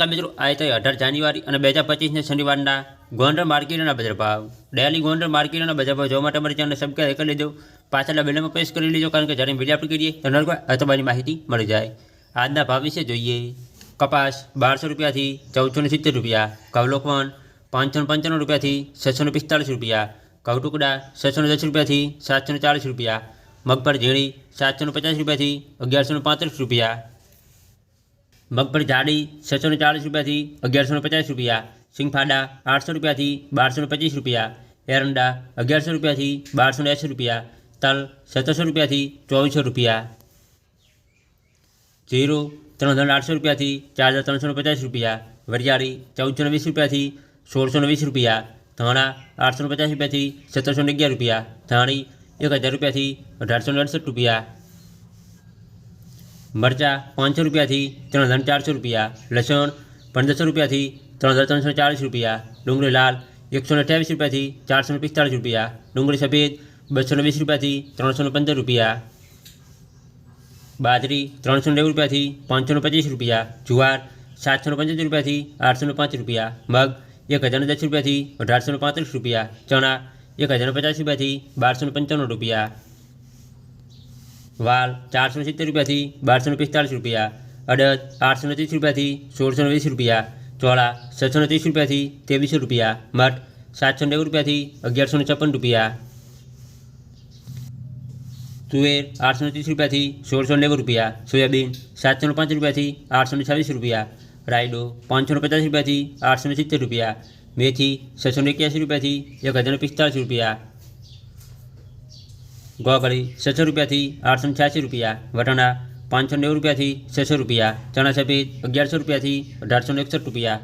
મિત્રો આજે તો અઢાર જાન્યુઆરી અને બે હજાર પચીસને શનિવારના ગોંડલ માર્કેટના બજાર ભાવ ડેલી ગોંડલ માર્કેટના બજાર ભાવ જોવા માટે અમારી ચેનલ સબસ્ક્રાઈબ કરી લેજો. પાછળના બેલમાં પ્રેસ કરી લેજો, કારણ કે જ્યારે વીડિયો આપણે કરીએ, તો નરકો અથવાની માહિતી મળી જાય. આજના ભાવ વિશે જોઈએ. કપાસ બારસો રૂપિયાથી ચૌદસો ને સિત્તેર રૂપિયા કવલોકવન પાંચસો પંચાણું રૂપિયાથી છસો ને પિસ્તાળીસ રૂપિયા, ઘઉં ટુકડા છસો ને દસ રૂપિયાથી સાતસો ને ચાલીસ રૂપિયા, મગફળી ઝીણી સાતસો ને પચાસ રૂપિયાથી અગિયારસો ને પાંત્રીસ રૂપિયા મગફળી જાડી છસો ને ચાલીસ રૂપિયાથી અગિયારસો ને પચાસ રૂપિયા સિંગફાડા આઠસો રૂપિયાથી બારસો ને પચીસ રૂપિયા, એરંડા અગિયારસો રૂપિયાથી બારસો ને એંસી રૂપિયા, તલ સત્તરસો રૂપિયાથી ચોવીસો રૂપિયા. જીરું ત્રણ હજાર આઠસો રૂપિયાથી ચાર હજાર ત્રણસો પચાસ રૂપિયા, વરિયાળી ચૌદસો ને વીસ રૂપિયાથી સોળસો ને વીસ રૂપિયા, ધાણા આઠસો પચાસ રૂપિયાથી સત્તરસો અગિયાર રૂપિયા, ધાણી એક હજાર રૂપિયાથી અઢારસો ને અડસઠ રૂપિયા મરચાં પાંચસો રૂપિયાથી ત્રણ હજાર ચારસો રૂપિયા લસણ પંદરસો રૂપિયાથી ત્રણ હજાર ત્રણસો ચાલીસ રૂપિયા ડુંગળી લાલ એકસો ને અઠ્યાવીસ રૂપિયાથી ચારસો ને પિસ્તાળીસ રૂપિયા ડુંગળી સફેદ બસો ને વીસ રૂપિયાથી ત્રણસો ને પંદર રૂપિયા બાજરી ત્રણસો નેવું રૂપિયાથી પાંચસો ને પચીસ રૂપિયા જુવાર સાતસો ને પંચોતેર રૂપિયાથી આઠસો ને પાંચ રૂપિયા મગ એક હજાર ને દસ રૂપિયાથી અઢારસો ને પાંત્રીસ રૂપિયા ચણા એક હજાર ને પચાસ રૂપિયાથી બારસો ને પંચાણું રૂપિયા વાલ ચારસો ને સિત્તેર રૂપિયાથી બારસો ને પિસ્તાળીસ રૂપિયા અડદ આઠસો ને ત્રીસ રૂપિયાથી સોળસો ને વીસ રૂપિયા ચોળા છસો ને ત્રીસ રૂપિયાથી ત્રેવીસો રૂપિયા મઠ સાતસો ને નેવું રૂપિયાથી અગિયારસો ને છપ્પન રૂપિયા તુવેર આઠસો ને ત્રીસ રૂપિયાથી સોળસો ને નેવું રૂપિયા સોયાબીન સાતસો ને પાંચ રૂપિયાથી આઠસો ને છવ્વીસ રૂપિયા રાયડો પાંચસો ને પચાસ રૂપિયાથી આઠસો ને સિત્તેર રૂપિયા મેથી છસો ને એક્યાસી રૂપિયાથી એક હજાર ને પિસ્તાળીસ રૂપિયા ગોગળી છસો રૂપિયાથી આઠસો છ્યાસી રૂપિયા, વટાણા પાંચસો નેવું રૂપિયાથી છસો રૂપિયા, ચણા સફેદ અગિયારસો રૂપિયાથી અઢારસો એકસઠ રૂપિયા